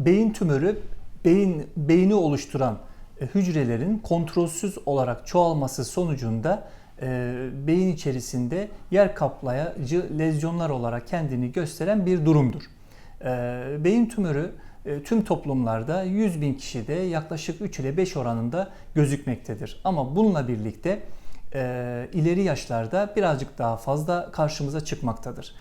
Beyin tümörü beyin beyni oluşturan e, hücrelerin kontrolsüz olarak çoğalması sonucunda e, beyin içerisinde yer kaplayıcı lezyonlar olarak kendini gösteren bir durumdur. E, beyin tümörü tüm toplumlarda 100 bin kişide yaklaşık 3 ile 5 oranında gözükmektedir. Ama bununla birlikte ileri yaşlarda birazcık daha fazla karşımıza çıkmaktadır.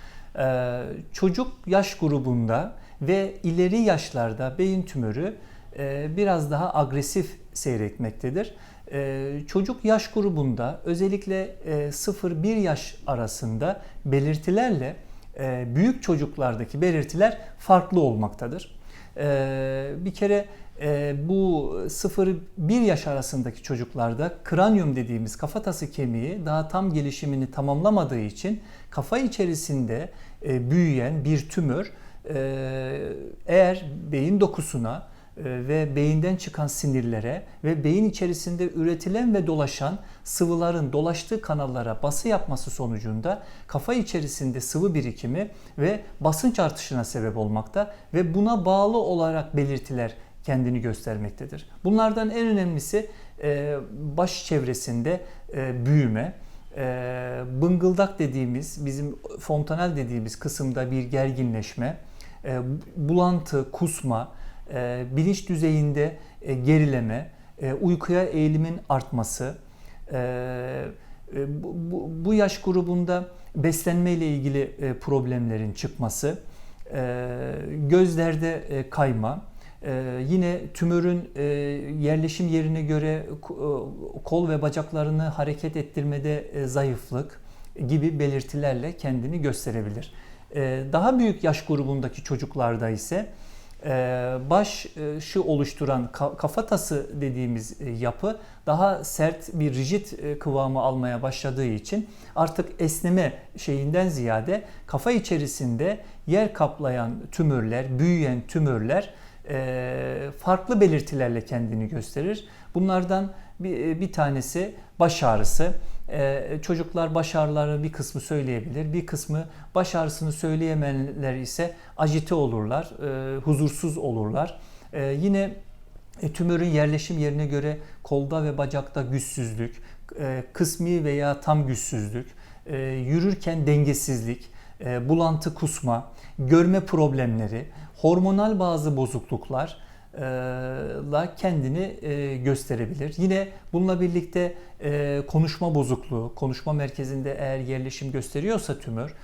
Çocuk yaş grubunda ve ileri yaşlarda beyin tümörü e, biraz daha agresif seyretmektedir. E, çocuk yaş grubunda özellikle e, 0-1 yaş arasında belirtilerle e, büyük çocuklardaki belirtiler farklı olmaktadır. E, bir kere e, bu 0-1 yaş arasındaki çocuklarda kranyum dediğimiz kafatası kemiği daha tam gelişimini tamamlamadığı için kafa içerisinde e, büyüyen bir tümör e, eğer beyin dokusuna e, ve beyinden çıkan sinirlere ve beyin içerisinde üretilen ve dolaşan sıvıların dolaştığı kanallara bası yapması sonucunda kafa içerisinde sıvı birikimi ve basınç artışına sebep olmakta ve buna bağlı olarak belirtiler kendini göstermektedir. Bunlardan en önemlisi e, baş çevresinde e, büyüme, bıngıldak dediğimiz, bizim fontanel dediğimiz kısımda bir gerginleşme, bulantı, kusma, e, bilinç düzeyinde e, gerileme, e, uykuya eğilimin artması, bu, yaş grubunda beslenme ile ilgili problemlerin çıkması, gözlerde kayma, yine tümörün yerleşim yerine göre kol ve bacaklarını hareket ettirmede zayıflık gibi belirtilerle kendini gösterebilir. Daha büyük yaş grubundaki çocuklarda ise ee, başı oluşturan kafatası dediğimiz e, yapı daha sert bir rigid e, kıvamı almaya başladığı için artık esneme şeyinden ziyade kafa içerisinde yer kaplayan tümörler, büyüyen tümörler e, farklı belirtilerle kendini gösterir. Bunlardan bir, bir tanesi baş ağrısı. Ee, çocuklar baş ağrıları bir kısmı söyleyebilir. Bir kısmı baş ağrısını söyleyemeyenler ise ajite olurlar, e, huzursuz olurlar. E, yine e, tümörün yerleşim yerine göre kolda ve bacakta güçsüzlük, e, kısmi veya tam güçsüzlük, yürürken dengesizlik, bulantı kusma, görme problemleri, hormonal bazı bozukluklar, la kendini gösterebilir. Yine bununla birlikte konuşma bozukluğu, konuşma merkezinde eğer yerleşim gösteriyorsa tümör,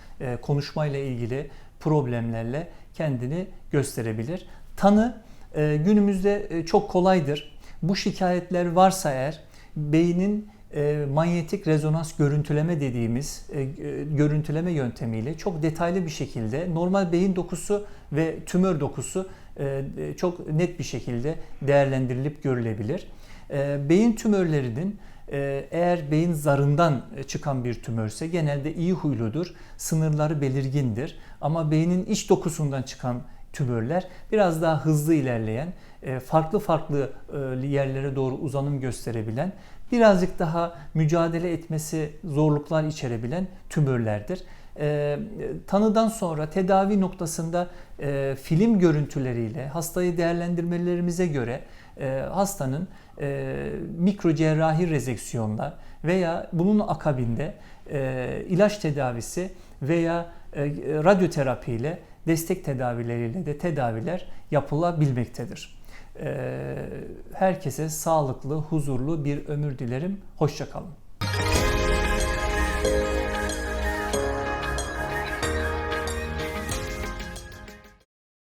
konuşmayla ilgili problemlerle kendini gösterebilir. Tanı günümüzde çok kolaydır. Bu şikayetler varsa eğer beynin manyetik rezonans görüntüleme dediğimiz görüntüleme yöntemiyle çok detaylı bir şekilde normal beyin dokusu ve tümör dokusu çok net bir şekilde değerlendirilip görülebilir. E, beyin tümörlerinin e, eğer beyin zarından çıkan bir tümörse genelde iyi huyludur, sınırları belirgindir. Ama beynin iç dokusundan çıkan tümörler biraz daha hızlı ilerleyen, farklı farklı yerlere doğru uzanım gösterebilen, birazcık daha mücadele etmesi zorluklar içerebilen tümörlerdir e, tanıdan sonra tedavi noktasında e, film görüntüleriyle hastayı değerlendirmelerimize göre e, hastanın e, mikro cerrahi rezeksiyonla veya bunun akabinde e, ilaç tedavisi veya e, radyoterapi ile destek tedavileriyle de tedaviler yapılabilmektedir. E, herkese sağlıklı, huzurlu bir ömür dilerim. Hoşçakalın.